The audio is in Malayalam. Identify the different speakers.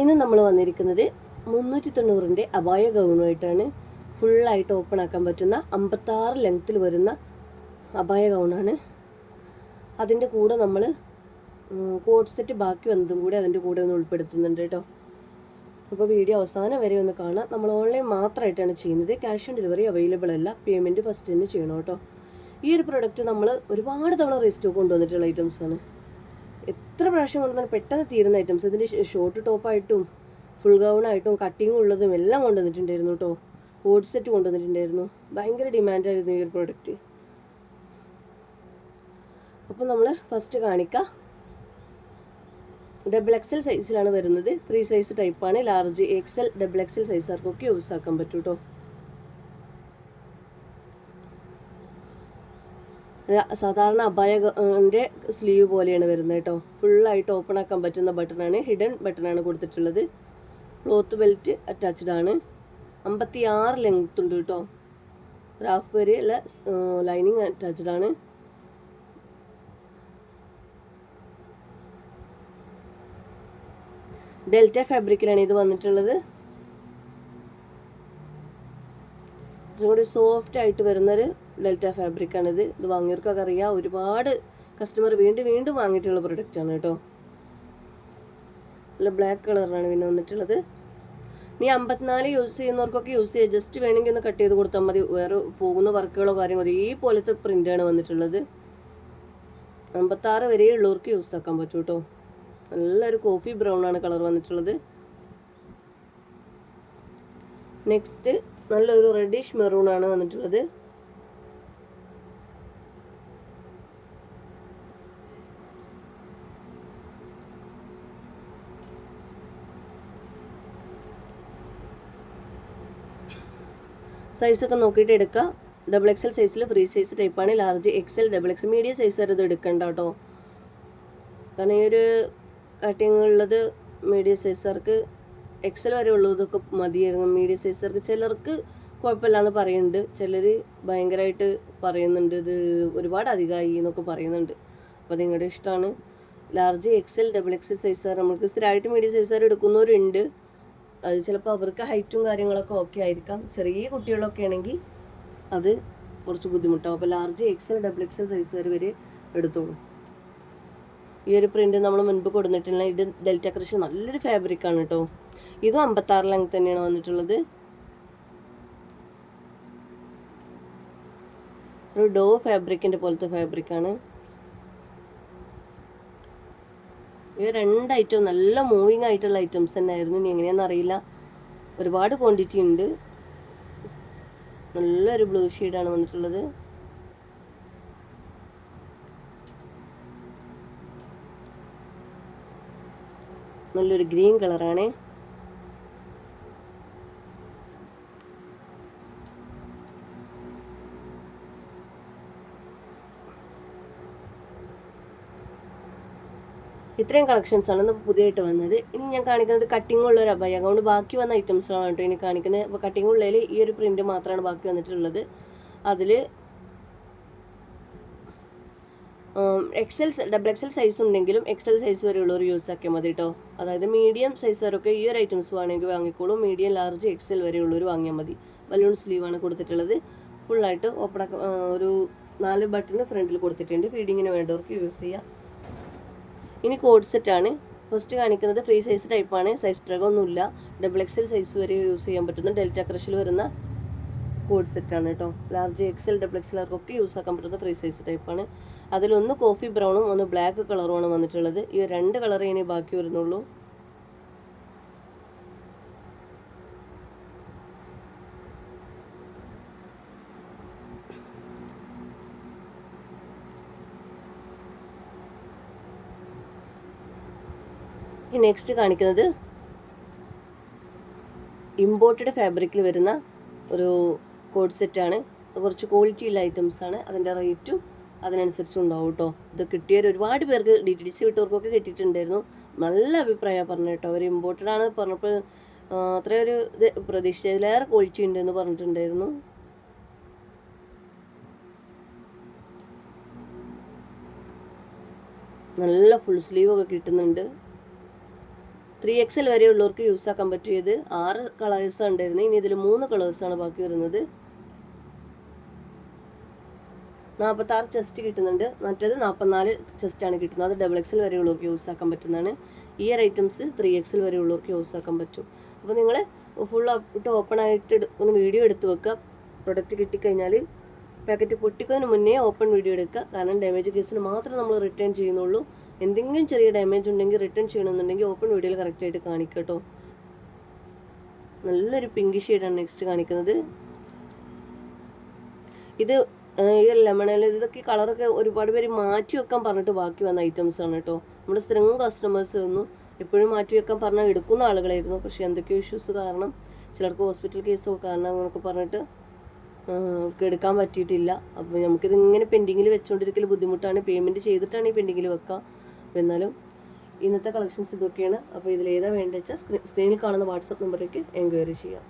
Speaker 1: ഇന്ന് നമ്മൾ വന്നിരിക്കുന്നത് മുന്നൂറ്റി തൊണ്ണൂറിന്റെ അപായ ഗൗണുമായിട്ടാണ്. ഫുള്ളായിട്ട് ഓപ്പൺ ആക്കാൻ പറ്റുന്ന അമ്പത്താറ് ലെങ്ത്തിൽ വരുന്ന അപായ ഗൗണാണ്. അതിന്റെ കൂടെ നമ്മൾ കോട്ട് സെറ്റ് ബാക്കി വന്നതും കൂടി അതിന്റെ കൂടെ ഒന്ന് ഉൾപ്പെടുത്തുന്നുണ്ട് കേട്ടോ. അപ്പോൾ വീഡിയോ അവസാനം വരെ ഒന്ന് കാണാം. നമ്മൾ ഓൺലൈൻ മാത്രമായിട്ടാണ് ചെയ്യുന്നത്. ക്യാഷ് ഓൺ ഡെലിവറി അവൈലബിൾ അല്ല. പേയ്മെന്റ് ഫസ്റ്റ് തന്നെ ചെയ്യണം കേട്ടോ. ഈ ഒരു പ്രൊഡക്റ്റ് നമ്മൾ ഒരുപാട് തവണ റീസ്റ്റോക്ക് കൊണ്ടുവന്നിട്ടുള്ള ഐറ്റംസാണ് എത്ര പ്രാവശ്യം കൊണ്ടുവന്നാൽ പെട്ടെന്ന് തീരുന്ന ഐറ്റംസ് ഇതിന്റെ ഷോർട്ട് ടോപ്പായിട്ടും ഫുൾ ഗൗണായിട്ടും കട്ടിങ് ഉള്ളതും എല്ലാം കൊണ്ടുവന്നിട്ടുണ്ടായിരുന്നു കേട്ടോ കോഡ് സെറ്റ് കൊണ്ടുവന്നിട്ടുണ്ടായിരുന്നു. ഭയങ്കര ഡിമാൻഡായിരുന്നു ഈ ഒരു പ്രോഡക്റ്റ് അപ്പോൾ നമ്മൾ ഫസ്റ്റ് കാണിക്കാം. ഡബിൾ എക്സൽ സൈസിലാണ് വരുന്നത്. ഫ്രീ സൈസ് ടൈപ്പാണ് ലാർജ് എക്സൽ ഡബിൾ എക്സൽ ആർക്കൊക്കെ യൂസ് ആക്കാൻ പറ്റും കേട്ടോ സാധാരണ അപായന്റെ സ്ലീവ് പോലെയാണ് വരുന്നത് കേട്ടോ. ഫുള്ളായിട്ട് ഓപ്പൺ ആക്കാൻ പറ്റുന്ന ബട്ടണാണ് ഹിഡൻ ബട്ടണാണ് കൊടുത്തിട്ടുള്ളത്. ക്ലോത്ത് ബെൽറ്റ് അറ്റാച്ച്ഡ് ആണ്. അമ്പത്തി ആറ് ലെങ്ത് ഉണ്ട് കേട്ടോ. റാഫ് വരെ ഉള്ള ലൈനിങ് അറ്റാച്ച്ഡ് ആണ്. ഡെൽറ്റ ഫാബ്രിക്കിലാണ് ഇത് വന്നിട്ടുള്ളത്. കുറച്ചും കൂടി സോഫ്റ്റ് ആയിട്ട് വരുന്നൊരു ഡെൽറ്റ ഫാബ്രിക്കാണിത് ഇത് വാങ്ങിയവർക്കൊക്കെ അറിയാം. ഒരുപാട് കസ്റ്റമർ വീണ്ടും വീണ്ടും വാങ്ങിയിട്ടുള്ള ആണ് കേട്ടോ. നല്ല ബ്ലാക്ക് കളറിനാണ് പിന്നെ വന്നിട്ടുള്ളത്. ഇനി അമ്പത്തിനാല് യൂസ് ചെയ്യുന്നവർക്കൊക്കെ യൂസ് ചെയ്യുക ജസ്റ്റ് വേണമെങ്കിൽ ഒന്ന് കട്ട് ചെയ്ത് കൊടുത്താൽ മതി. വേറെ പോകുന്ന വർക്കുകളോ കാര്യങ്ങളോ ഒരേപോലത്തെ പ്രിന്റാണ് വന്നിട്ടുള്ളത്. അമ്പത്താറ് വരെ ഉള്ളവർക്ക് യൂസ് ആക്കാൻ പറ്റും കേട്ടോ. നല്ലൊരു കോഫി ബ്രൗൺ ആണ് കളർ വന്നിട്ടുള്ളത്. നെക്സ്റ്റ് നല്ലൊരു റെഡിഷ് മെറൂൺ ആണ് വന്നിട്ടുള്ളത്. സൈസൊക്കെ നോക്കിയിട്ട് എടുക്കുക ഡബിൾ എക്സൽ സൈസിൽ ഫ്രീ സൈസ് ടൈപ്പാണ് large XL double XL medium size വരെ ഇത് എടുക്കണ്ട കേട്ടോ കാരണം ഈ ഒരു കട്ടിങ് ഉള്ളത് മീഡിയം സൈസുകാർക്ക് എക്സൽ വരെ ഉള്ളതൊക്കെ മതിയായിരുന്നു. മീഡിയം സൈസർക്ക് ചിലർക്ക് കുഴപ്പമില്ലാന്ന് പറയുന്നുണ്ട്. ചിലർ ഭയങ്കരമായിട്ട് പറയുന്നുണ്ട് ഇത് ഒരുപാട് അധികമായി എന്നൊക്കെ പറയുന്നുണ്ട്. അപ്പോൾ നിങ്ങളുടെ ഇഷ്ടമാണ്. ലാർജ് എക്സൽ ഡബിൾ എക്സൽ സൈസാർ നമുക്ക് സ്ഥിരമായിട്ട് മീഡിയം സൈസാർ എടുക്കുന്നവരുണ്ട്. അത് ചിലപ്പോൾ അവർക്ക് ഹൈറ്റും കാര്യങ്ങളൊക്കെ ഓക്കെ ആയിരിക്കാം. ചെറിയ കുട്ടികളൊക്കെ ആണെങ്കിൽ അത് കുറച്ച് ബുദ്ധിമുട്ടാവും. അപ്പോൾ ലാർജ് എക്സൽ ഡബിൾ എക്സൽ സൈസുകാർ വരെ എടുത്തോളൂ. ഈ ഒരു പ്രിന്റ് നമ്മൾ മുൻപ് കൊടുത്തിട്ടില്ല ഇത് ഡെൽറ്റ ക്രഷ് നല്ലൊരു ഫാബ്രിക്കാണ് കേട്ടോ ഇതും അമ്പത്താറ് ലെങ്ത് തന്നെയാണ് വന്നിട്ടുള്ളത്. ഒരു ഡോ ഫാബ്രിക്കിന്റെ പോലത്തെ ഫാബ്രിക് ആണ്. ഈ രണ്ട് ഐറ്റം നല്ല മൂവിങ് ആയിട്ടുള്ള ഐറ്റംസ് തന്നെ ആയിരുന്നു ഇനി എങ്ങനെയാണെന്ന് അറിയില്ല. ഒരുപാട് ക്വാണ്ടിറ്റി ഉണ്ട്. നല്ലൊരു ബ്ലൂ ഷെയ്ഡാണ് വന്നിട്ടുള്ളത്. നല്ലൊരു ഗ്രീൻ കളറാണ്. ഇത്രയും കളക്ഷൻസ് ആണ് ഇന്ന് പുതിയതായിട്ട് വന്നത്. ഇനി ഞാൻ കാണിക്കുന്നത് കട്ടിംഗ് ഉള്ള ഒരു അബായ അതുകൊണ്ട് ബാക്കി വന്ന ഐറ്റംസാണ് കേട്ടോ ഇനി കാണിക്കുന്നത്. അപ്പോൾ കട്ടിംഗ് ഉള്ളതിൽ ഈ ഒരു പ്രിന്റ് മാത്രമാണ് ബാക്കി വന്നിട്ടുള്ളത്. അതിൽ എക്സൽ ഡബിൾ എക്സൽ സൈസ് ഉണ്ടെങ്കിലും എക്സൽ സൈസ് വരെയുള്ളവർ യൂസ് ആക്കിയാൽ മതി കേട്ടോ. അതായത് മീഡിയം സൈസ് സൈസുകാരൊക്കെ ഈ ഒരു ഐറ്റംസ് വേണമെങ്കിൽ വാങ്ങിക്കോളും. മീഡിയം ലാർജ് എക്സൽ വരെയുള്ളവർ വാങ്ങിയാൽ മതി. ബലൂൺ സ്ലീവാണ് കൊടുത്തിട്ടുള്ളത്. ഫുള്ളായിട്ട് ഓപ്പൺ ഒരു നാല് ബട്ടൺ ഫ്രണ്ടിൽ കൊടുത്തിട്ടുണ്ട്. ഫീഡിങ്ങിന് വേണ്ടവർക്ക് യൂസ് ചെയ്യാം. ഇനി കോഡ് സെറ്റാണ് ഫസ്റ്റ് കാണിക്കുന്നത് ഫ്രീ സൈസ് ടൈപ്പാണ് സൈസ് ട്രഗ് ഒന്നുമില്ല. ഡബിൾ എക്സൽ സൈസ് വരെ യൂസ് ചെയ്യാൻ പറ്റുന്ന ഡെൽറ്റ ക്രഷിൽ വരുന്ന കോഡ് സെറ്റാണ് കേട്ടോ ലാർജ് എക്സൽ ഡബിൾ എക്സൽ ആർക്കൊക്കെ യൂസ് ആക്കാൻ പറ്റുന്ന ഫ്രീ സൈസ് ടൈപ്പാണ് അതിലൊന്ന് കോഫി ബ്രൗണും ഒന്ന് ബ്ലാക്ക് കളറുമാണ് വന്നിട്ടുള്ളത്. ഈ രണ്ട് കളറേ ഇനി ബാക്കി വരുന്നുള്ളൂ. നെക്സ്റ്റ് കാണിക്കുന്നത് ഇമ്പോർട്ടഡ് ഫാബ്രിക്കിൽ വരുന്ന ഒരു കോഡ് സെറ്റാണ് കുറച്ച് ക്വാളിറ്റി ഉള്ള ആണ്. അതിന്റെ റേറ്റും അതിനനുസരിച്ച് ഉണ്ടാവും കേട്ടോ ഇത് കിട്ടിയ ഒരുപാട് പേർക്ക് ഡി ടി ഡി സി വിട്ടവർക്കൊക്കെ കിട്ടിയിട്ടുണ്ടായിരുന്നു. നല്ല അഭിപ്രായമാണ് പറഞ്ഞു കേട്ടോ. അവർ ഇമ്പോർട്ടഡ് ആണ് പറഞ്ഞപ്പോൾ അത്രയൊരു ഇത് പ്രതീക്ഷിച്ചതിലേറെ ക്വാളിറ്റി ഉണ്ടെന്ന് പറഞ്ഞിട്ടുണ്ടായിരുന്നു. നല്ല ഫുൾ സ്ലീവ് ഒക്കെ കിട്ടുന്നുണ്ട്. ത്രീ എക്സൽ വരെയുള്ളവർക്ക് യൂസ് ആക്കാൻ പറ്റും ഇത് ആറ് കളേഴ്സ് ഉണ്ടായിരുന്നു ഇനി ഇതിൽ മൂന്ന് കളേഴ്സാണ് ബാക്കി വരുന്നത്. നാൽപ്പത്താറ് ചെസ്റ്റ് കിട്ടുന്നുണ്ട്. മറ്റേത് നാൽപ്പത്തിനാല് ചെസ്റ്റാണ് കിട്ടുന്നത്. അത് ഡബിൾ എക്സൽ വരെയുള്ളവർക്ക് യൂസ് ആക്കാൻ പറ്റുന്നതാണ്. ഇയർ ഐറ്റംസ് ത്രീ എക്സൽ വരെയുള്ളവർക്ക് യൂസ് ആക്കാൻ പറ്റും. അപ്പോൾ നിങ്ങൾ ഫുൾ ഇട്ട് ഓപ്പൺ ആയിട്ട് ഒന്ന് വീഡിയോ എടുത്ത് വെക്കുക. പ്രൊഡക്റ്റ് കിട്ടിക്കഴിഞ്ഞാൽ പാക്കറ്റ് പൊട്ടിക്കുന്നതിന് മുന്നേ ഓപ്പൺ വീഡിയോ എടുക്കുക. കാരണം ഡാമേജ് കേസിൽ മാത്രമേ നമ്മൾ റിട്ടേൺ ചെയ്യുന്നുള്ളൂ. എന്തെങ്കിലും ചെറിയ ഡാമേജ് ഉണ്ടെങ്കിൽ റിട്ടേൺ ചെയ്യണമെന്നുണ്ടെങ്കിൽ ഓപ്പൺ വീഡിയോയിൽ കറക്റ്റായിട്ട് കാണിക്കട്ടോ. കേട്ടോ നല്ലൊരു പിങ്ക് ഷെയ്ഡാണ് നെക്സ്റ്റ് കാണിക്കുന്നത്. ഇത് ഈ ലെമണൽ ഇതൊക്കെ കളറൊക്കെ ഒരുപാട് പേര് മാറ്റി വെക്കാൻ പറഞ്ഞിട്ട് ബാക്കി വന്ന ഐറ്റംസ് ആണ് കേട്ടോ നമ്മുടെ സ്ഥിരം കസ്റ്റമേഴ്സ് ഒന്നും എപ്പോഴും മാറ്റി വെക്കാൻ പറഞ്ഞാൽ എടുക്കുന്ന ആളുകളായിരുന്നു. പക്ഷേ എന്തൊക്കെയോ ഇഷ്യൂസ് കാരണം ചിലർക്ക് ഹോസ്പിറ്റൽ കേസോ കാരണം അങ്ങനെയൊക്കെ പറഞ്ഞിട്ട് എടുക്കാൻ പറ്റിയിട്ടില്ല. അപ്പോൾ നമുക്കിത് ഇങ്ങനെ പെൻഡിങ്ങിൽ വെച്ചുകൊണ്ടിരിക്കൽ ബുദ്ധിമുട്ടാണ്. പേയ്മെന്റ് ചെയ്തിട്ടാണ് ഈ പെൻഡിങ്ങിൽ വെക്കുക എന്നാലും ഇന്നത്തെ കളക്ഷൻസ് ഇതൊക്കെയാണ്. അപ്പോൾ ഇതിലേതാ വേണ്ടത് വെച്ചാൽ സ്ക്രീനിൽ കാണുന്ന വാട്സപ്പ് നമ്പറിലേക്ക് എൻക്വയറി ചെയ്യാം.